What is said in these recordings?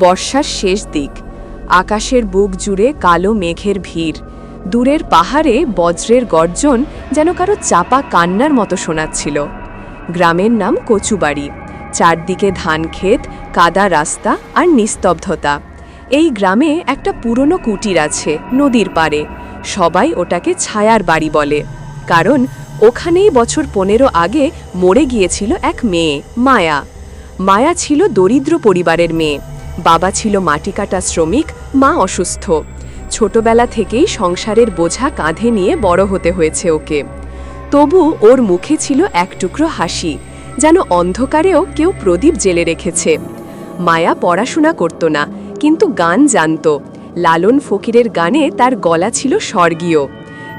বর্ষার শেষ দিক। আকাশের বুক জুড়ে কালো মেঘের ভিড়। দূরের পাহাড়ে বজ্রের গর্জন যেন কারও চাপা কান্নার মতো শোনাচ্ছিল। গ্রামের নাম কচুবাড়ি। চারদিকে ধান ক্ষেত, কাদা রাস্তা আর নিস্তব্ধতা। এই গ্রামে একটা পুরনো কুটির আছে, নদীর পাড়ে। সবাই ওটাকে ছায়ার বাড়ি বলে। কারণ ওখানেই বছর পনেরো আগে মরে গিয়েছিল এক মেয়ে, মায়া। মায়া ছিল দরিদ্র পরিবারের মেয়ে। বাবা ছিল মাটি কাটা শ্রমিক, মা অসুস্থ। ছোটবেলা থেকেই সংসারের বোঝা কাঁধে নিয়ে বড় হতে হয়েছে ওকে। তবু ওর মুখে ছিল এক টুকরো হাসি, যেন অন্ধকারেও কেউ প্রদীপ জেলে রেখেছে। মায়া পড়াশোনা করত না, কিন্তু গান জানত। লালন ফকিরের গানে তার গলা ছিল স্বর্গীয়।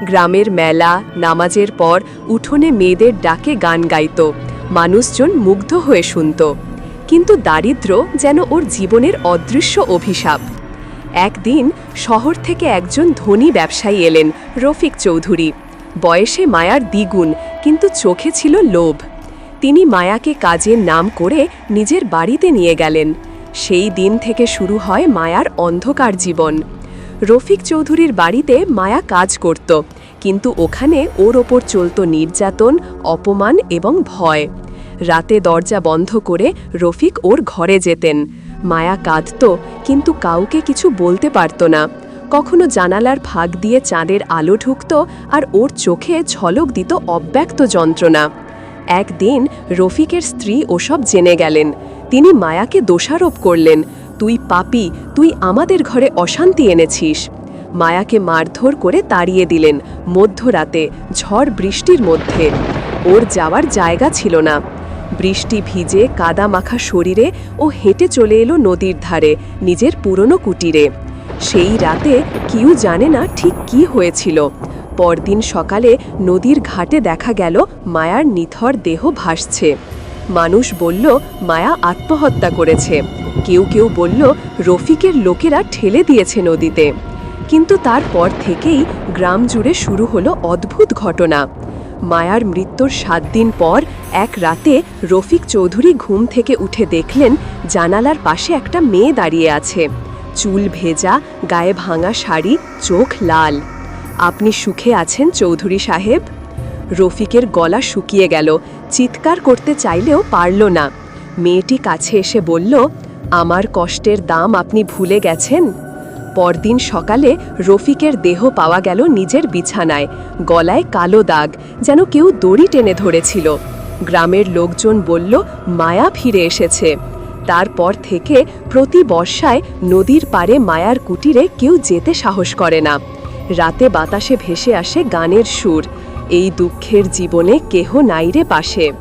গ্রামের মেলা, নামাজের পর উঠোনে মেয়েদের ডাকে গান গাইত। মানুষজন মুগ্ধ হয়ে শুনত। কিন্তু দারিদ্র্য যেন ওর জীবনের অদৃশ্য অভিশাপ। একদিন শহর থেকে একজন ধনী ব্যবসায়ী এলেন, রফিক চৌধুরী। বয়সে মায়ার দ্বিগুণ, কিন্তু চোখে ছিল লোভ। তিনি মায়াকে কাজের নাম করে নিজের বাড়িতে নিয়ে গেলেন। সেই দিন থেকে শুরু হয় মায়ার অন্ধকার জীবন। রফিক চৌধুরীর বাড়িতে মায়া কাজ করত, কিন্তু ওখানে ওর ওপর চলত নির্যাতন, অপমান এবং ভয়। রাতে দরজা বন্ধ করে রফিক ওর ঘরে যেতেন। মায়া কাঁদত, কিন্তু কাউকে কিছু বলতে পারত না। কখনো জানালার ফাঁক দিয়ে চাঁদের আলো ঢুকত আর ওর চোখে ঝলক দিত অব্যক্ত যন্ত্রণা। একদিন রফিকের স্ত্রী ওসব জেনে গেলেন। তিনি মায়াকে দোষারোপ করলেন, তুই পাপি, তুই আমাদের ঘরে অশান্তি এনেছিস। মায়াকে মারধর করে তাড়িয়ে দিলেন মধ্যরাতে, ঝড় বৃষ্টির মধ্যে। ওর যাওয়ার জায়গা ছিল না। বৃষ্টি ভিজে কাদা মাখা শরীরে ও হেঁটে চলে এলো নদীর ধারে, নিজের পুরনো কুটিরে। সেই রাতে কেউ জানে না ঠিক কি হয়েছিল। পরদিন সকালে নদীর ঘাটে দেখা গেল মায়ার নিথর দেহ ভাসছে। মানুষ বলল, মায়া আত্মহত্যা করেছে। কেউ কেউ বলল, রফিকের লোকেরা ঠেলে দিয়েছে নদীতে। কিন্তু তারপর থেকেই গ্রাম জুড়ে শুরু হলো অদ্ভুত ঘটনা। মায়ার মৃত্যুর সাত দিন পর এক রাতে রফিক চৌধুরী ঘুম থেকে উঠে দেখলেন জানালার পাশে একটা মেয়ে দাঁড়িয়ে আছে। চুল ভেজা, গায়ে ভাঙা শাড়ি, চোখ লাল। আপনি সুখে আছেন চৌধুরী সাহেব? রফিকের গলা শুকিয়ে গেল। চিৎকার করতে চাইলেও পারল না। মেয়েটি কাছে এসে বলল, আমার কষ্টের দাম আপনি ভুলে গেছেন? পরদিন সকালে রফিকের দেহ পাওয়া গেল নিজের বিছানায়, গলায় কালো দাগ, যেন কেউ দড়ি টেনে ধরেছিল। গ্রামের লোকজন বলল, মায়া ফিরে এসেছে। তারপর থেকে প্রতি বর্ষায় নদীর পারে মায়ার কুটিরে কেউ যেতে সাহস করে না। রাতে বাতাসে ভেসে আসে গানের সুর। এই দুঃখের জীবনে কেহ নাইরে পাশে।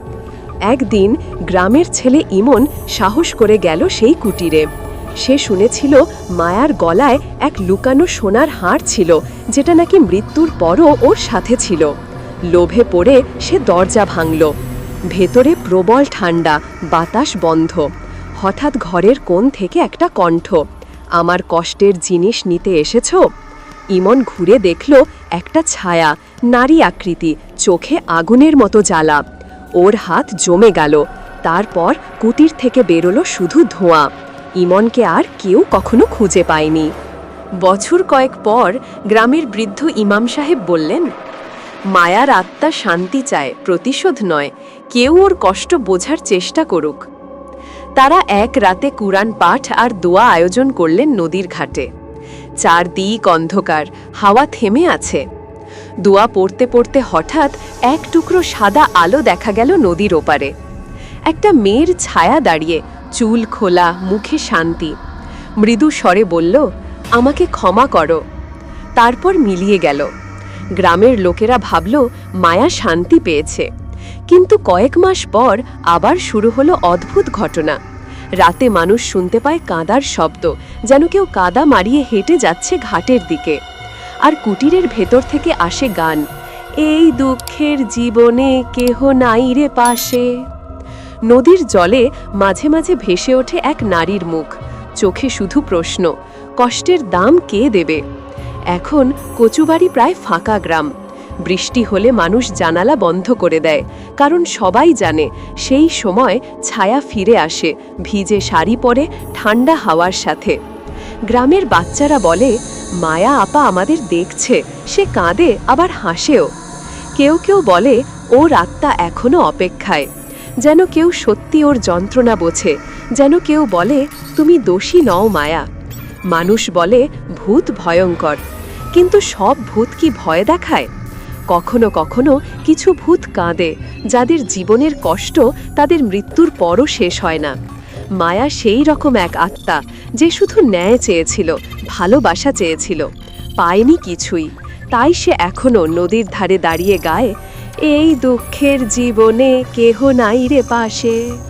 একদিন গ্রামের ছেলে ইমন সাহস করে গেল সেই কুটিরে। সে শুনেছিল মায়ার গলায় এক লুকানো সোনার হার ছিল, যেটা নাকি মৃত্যুর পরও ওর সাথে ছিল। লোভে পড়ে সে দরজা ভাঙল। ভেতরে প্রবল ঠান্ডা বাতাস বন্ধ। হঠাৎ ঘরের কোণ থেকে একটা কণ্ঠ, আমার কষ্টের জিনিস নিতে এসেছ? ইমন ঘুরে দেখল একটা ছায়া, নারী আকৃতি, চোখে আগুনের মতো জ্বালা। ওর হাত জমে গেল, তারপর কুটির থেকে বেরোলো শুধু ধোঁয়া। ইমনকে আর কেউ কখনো খুঁজে পায়নি। বছর কয়েক পর গ্রামের বৃদ্ধ ইমাম সাহেব বললেন, মায়ার আত্মা শান্তি চায়, প্রতিশোধ নয়, কেউ ওর কষ্ট বোঝার চেষ্টা করুক। তারা এক রাতে কুরআন পাঠ আর দোয়া আয়োজন করলেন নদীর ঘাটে। চারদিক অন্ধকার, হাওয়া থেমে আছে। দোয়া পড়তে পড়তে হঠাৎ এক টুকরো সাদা আলো দেখা গেল নদীর ওপারে। একটা মেয়ের ছায়া দাঁড়িয়ে চুল খোলা, মুখে শান্তি। মৃদু স্বরে বলল, আমাকে ক্ষমা করো। তারপর মিলিয়ে গেল। গ্রামের লোকেরা ভাবল, মায়া শান্তি পেয়েছে। কিন্তু কয়েক মাস পর আবার শুরু হলো অদ্ভুত ঘটনা। রাতে মানুষ শুনতে পায় কাদার শব্দ, যেন কেউ কাদা মারিয়ে হেঁটে যাচ্ছে ঘাটের দিকে। আর কুটিরের ভেতর থেকে আসে গান, এই দুঃখের জীবনে কেহ নাই রে পাশে। নদীর জলে মাঝে মাঝে ভেসে ওঠে এক নারীর মুখ। চোখে শুধু প্রশ্ন, কষ্টের দাম কে দেবে? এখন কচুবাড়ি প্রায় ফাঁকা গ্রাম। বৃষ্টি হলে মানুষ জানালা বন্ধ করে দেয়, কারণ সবাই জানে সেই সময় ছায়া ফিরে আসে, ভিজে শাড়ি পরে, ঠান্ডা হাওয়ার সাথে। গ্রামের বাচ্চারা বলে, মায়া আপা আমাদের দেখছে, সে কাঁদে, আবার হাসেও। কেউ কেউ বলে, ওর আত্মা এখনও অপেক্ষায়। যেন কেউ সত্যি ওর যন্ত্রণা বোঝে, যেন কেউ বলে, তুমি দোষী নও মায়া। মানুষ বলে, ভূত ভয়ঙ্কর। কিন্তু সব ভূত কি ভয় দেখায়? কখনো কখনো কিছু ভূত কাঁদে, যাদের জীবনের কষ্ট তাদের মৃত্যুর পরও শেষ হয় না। মায়া সেই রকম এক আত্মা, যে শুধু ন্যায় চেয়েছিল, ভালোবাসা চেয়েছিল। পায়নি কিছুই। তাই সে এখনও নদীর ধারে দাঁড়িয়ে গায় এই দুঃখের জীবনে কেহ নাই রে পাশে।